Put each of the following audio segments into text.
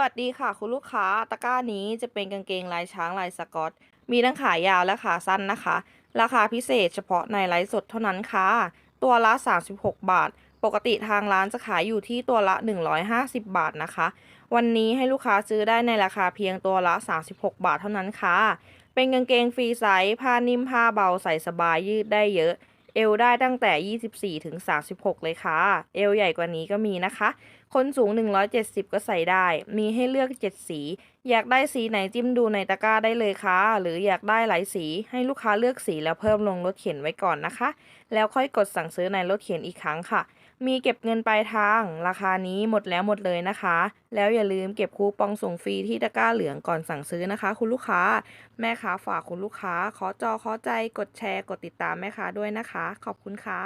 วัสดีค่ะ คุณลูกค้าตะกร้านี้จะเป็นกางเกงลายช้างลายสกอต มีทั้งขายาวและขาสั้นนะคะ ราคาพิเศษเฉพาะในไลฟ์สดเท่านั้นค่ะ ตัวละ 36 บาท ปกติทางร้านจะขายอยู่ที่ตัวละ 150 บาทนะคะ วันนี้ให้ลูกค้าซื้อได้ในราคาเพียงตัวละ 36 บาทเท่านั้นค่ะ เป็นกางเกงฟรีไซส์ผ้านิ่มผ้าเบาใส่สบายยืดได้เยอะ เอวได้ตั้งแต่ 24ถึง36 เลยค่ะ เอวใหญ่กว่านี้ก็มีนะคะ คนสูง 170 ก็ใส่ได้ มีให้เลือก 7 สี อยากได้สีไหนจิ้มดูในตะกร้าได้เลยค่ะ หรืออยากได้หลายสี ให้ลูกค้าเลือกสีแล้วเพิ่มลงรถเข็นไว้ก่อนนะคะ แล้วค่อยกดสั่งซื้อในรถเข็นอีกครั้งค่ะ มีเก็บเงินปลายทางราคานี้หมดแล้วหมดเลยนะคะ แล้วอย่าลืมเก็บคูปองส่งฟรีที่ตะกร้าเหลืองก่อนสั่งซื้อนะคะ คุณลูกค้า แม่ค้าฝากคุณลูกค้า ขอจอขอใจกดแชร์ กดติดตามแม่ค้าด้วยนะคะ ขอบคุณค่ะ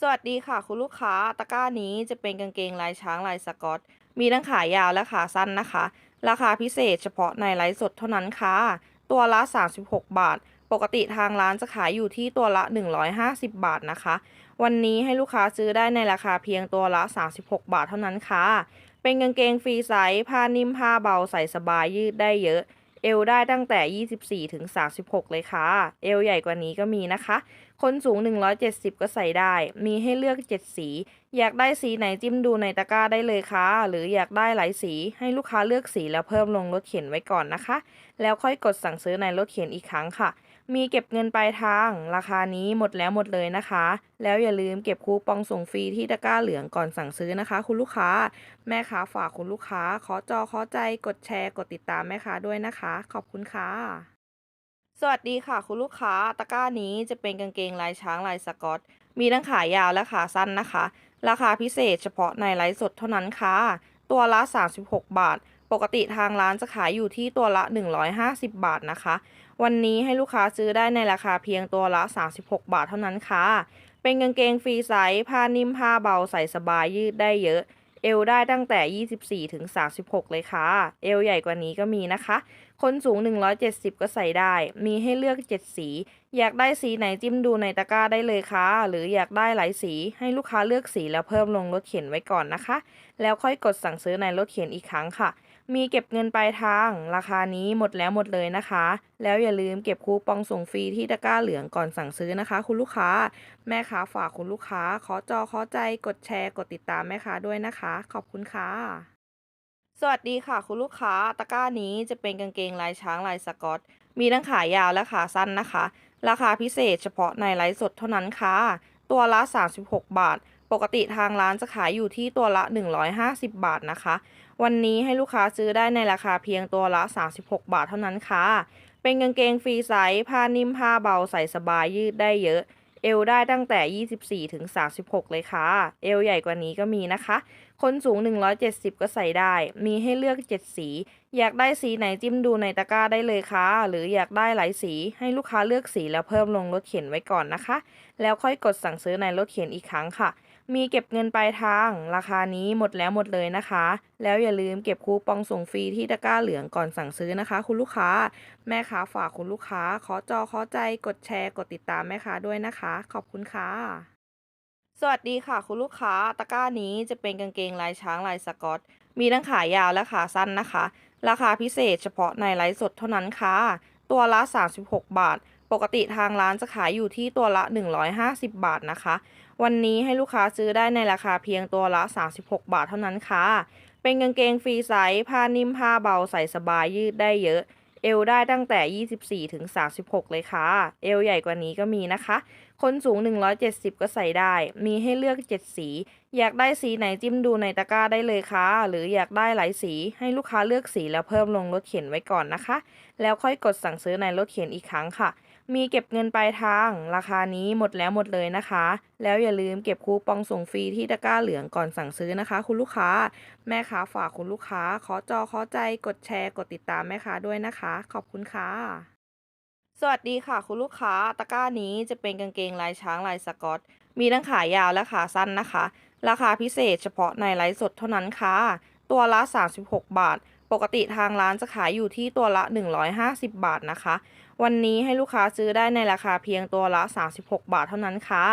สวัสดีค่ะ คุณลูกค้าตะกร้านี้จะเป็นกางเกงลายช้างลายสกอต มีทั้งขายาวและขาสั้นนะคะ ราคาพิเศษเฉพาะในไลฟ์สดเท่านั้นค่ะ ตัวละ 36 บาท ปกติทางร้านจะขายอยู่ที่ตัวละ 150 บาทนะคะ วันนี้ให้ลูกค้าซื้อได้ในราคาเพียงตัวละ 36 บาทเท่านั้นค่ะ เป็นกางเกงฟรีไซส์ผ้านิ่มผ้าเบาใส่สบายยืดได้เยอะ เอวได้ตั้งแต่ 24ถึง36 เลยค่ะ เอวใหญ่กว่านี้ก็มีนะคะ คนสูง 170 ก็ใส่ได้ มีให้เลือก 7 สี อยากได้สีไหนจิ้มดูในตะกร้าได้เลยค่ะ หรืออยากได้หลายสี ให้ลูกค้าเลือกสีแล้วเพิ่มลงรถเข็นไว้ก่อนนะคะ แล้วค่อยกดสั่งซื้อในรถเข็นอีกครั้งค่ะ มีเก็บเงินปลายทางราคานี้หมดแล้วหมดเลยนะคะ แล้วอย่าลืมเก็บคูปองส่งฟรีที่ตะกร้าเหลืองก่อนสั่งซื้อนะคะ คุณลูกค้า แม่ค้าฝากคุณลูกค้า ขอจอขอใจกดแชร์ กดติดตามแม่ค้าด้วยนะคะ ขอบคุณค่ะ สวัสดีค่ะ คุณลูกค้าตะกร้านี้จะเป็นกางเกงลายช้างลายสกอต มีทั้งขายาวและขาสั้นนะคะ ราคาพิเศษเฉพาะในไลฟ์สดเท่านั้นค่ะ ตัวละ 36 บาท ปกติทางร้านจะขายอยู่ที่ตัวละ 150 บาทนะคะ วันนี้ให้ลูกค้าซื้อได้ในราคาเพียงตัวละ 36 บาทเท่านั้นค่ะ เป็นกางเกงฟรีไซส์ผ้านิ่มผ้าเบาใส่สบายยืดได้เยอะ เอวได้ตั้งแต่ 24ถึง36 เลยค่ะ เอวใหญ่กว่านี้ก็มีนะคะ คนสูง 170 ก็ใส่ได้ มีให้เลือก 7 สี อยากได้สีไหนจิ้มดูในตะกร้าได้เลยค่ะ หรืออยากได้หลายสี ให้ลูกค้าเลือกสีแล้วเพิ่มลงรถเข็นไว้ก่อนนะคะ แล้วค่อยกดสั่งซื้อในรถเข็นอีกครั้งค่ะ มีเก็บเงินปลายทางราคานี้หมดแล้วหมดเลยนะคะ แล้วอย่าลืมเก็บคูปองส่งฟรีที่ตะกร้าเหลืองก่อนสั่งซื้อนะคะ คุณลูกค้า แม่ค้าฝากคุณลูกค้า ขอจอขอใจกดแชร์ กดติดตามแม่ค้าด้วยนะคะ ขอบคุณค่ะ สวัสดีค่ะ คุณลูกค้าตะกร้านี้จะเป็นกางเกงลายช้างลายสกอต มีทั้งขายาวและขาสั้นนะคะ ราคาพิเศษเฉพาะในไลฟ์สดเท่านั้นค่ะ ตัวละ 36 บาท ปกติทางร้านจะขายอยู่ที่ตัวละ 150 บาทนะคะ วันนี้ให้ลูกค้าซื้อได้ในราคาเพียงตัวละ 36 บาทเท่านั้นค่ะ เป็นกางเกงฟรีไซส์ผ้านิ่มผ้าเบาใส่สบายยืดได้เยอะ เอวได้ตั้งแต่ 24ถึง36 เลยค่ะ เอวใหญ่กว่านี้ก็มีนะคะ คนสูง 170 ก็ใส่ได้ มีให้เลือก 7 สี อยากได้สีไหนจิ้มดูในตะกร้าได้เลยค่ะ หรืออยากได้หลายสี ให้ลูกค้าเลือกสีแล้วเพิ่มลงรถเข็นไว้ก่อนนะคะ แล้วค่อยกดสั่งซื้อในรถเข็นอีกครั้งค่ะ มีเก็บเงินปลายทางราคานี้หมดแล้วหมดเลยนะคะ แล้วอย่าลืมเก็บคูปองส่งฟรีที่ตะกร้าเหลืองก่อนสั่งซื้อนะคะ คุณลูกค้า แม่ค้าฝากคุณลูกค้า ขอจอขอใจกดแชร์ กดติดตามแม่ค้าด้วยนะคะ ขอบคุณค่ะ สวัสดีค่ะ คุณลูกค้าตะกร้านี้จะเป็นกางเกงลายช้างลายสกอต มีทั้งขายาวและขาสั้นนะคะ ราคาพิเศษเฉพาะในไลฟ์สดเท่านั้นค่ะ ตัวละ 36 บาท ปกติทางร้านจะขายอยู่ที่ตัวละ 150 บาทนะคะ วันนี้ให้ลูกค้าซื้อได้ในราคาเพียงตัวละ 36 บาทเท่านั้นค่ะ เป็นกางเกงฟรีไซส์ผ้านิ่มผ้าเบาใส่สบายยืดได้เยอะ เอวได้ตั้งแต่ 24ถึง36 เลยค่ะ เอวใหญ่กว่านี้ก็มีนะคะ คนสูง 170 ก็ใส่ได้ มีให้เลือก 7 สี อยากได้สีไหนจิ้มดูในตะกร้าได้เลยค่ะ หรืออยากได้หลายสี ให้ลูกค้าเลือกสีแล้วเพิ่มลงรถเข็นไว้ก่อนนะคะ แล้วค่อยกดสั่งซื้อในรถเข็นอีกครั้งค่ะ มีเก็บเงินปลายทางราคานี้หมดแล้วหมดเลยนะคะ แล้วอย่าลืมเก็บคูปองส่งฟรีที่ตะกร้าเหลืองก่อนสั่งซื้อนะคะ คุณลูกค้า แม่ค้าฝากคุณลูกค้า ขอจอขอใจกดแชร์ กดติดตามแม่ค้าด้วยนะคะ ขอบคุณค่ะ สวัสดีค่ะ คุณลูกค้าตะกร้านี้จะเป็นกางเกงลายช้างลายสกอต มีทั้งขายาวและขาสั้นนะคะ ราคาพิเศษเฉพาะในไลฟ์สดเท่านั้นค่ะ ตัวละ 36 บาท ปกติทางร้านจะขายอยู่ที่ตัวละ 150 บาทนะคะ วันนี้ให้ลูกค้าซื้อได้ในราคาเพียงตัวละ 36 บาทเท่านั้นค่ะ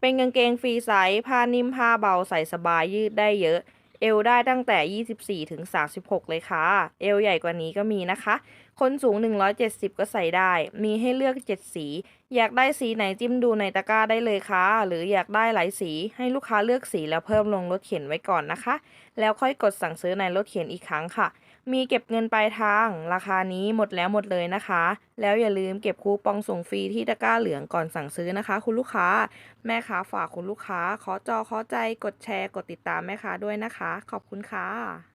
เป็นกางเกงฟรีไซส์ผ้านิ่มผ้าเบาใส่สบายยืดได้เยอะ เอวได้ตั้งแต่ 24ถึง36 เลยค่ะ เอวใหญ่กว่านี้ก็มีนะคะ คนสูง 170 ก็ใส่ได้ มีให้เลือก 7 สี อยากได้สีไหนจิ้มดูในตะกร้าได้เลยค่ะ หรืออยากได้หลายสี ให้ลูกค้าเลือกสีแล้วเพิ่มลงรถเข็นไว้ก่อนนะคะ แล้วค่อยกดสั่งซื้อในรถเข็นอีกครั้งค่ะ มีเก็บเงินปลายทางราคานี้หมดแล้วหมดเลยนะคะ แล้วอย่าลืมเก็บคูปองส่งฟรีที่ตะกร้าเหลืองก่อนสั่งซื้อนะคะ คุณลูกค้า แม่ค้าฝากคุณลูกค้าขอจอขอใจกดแชร์ กดติดตามแม่ค้าด้วยนะคะ ขอบคุณค่ะ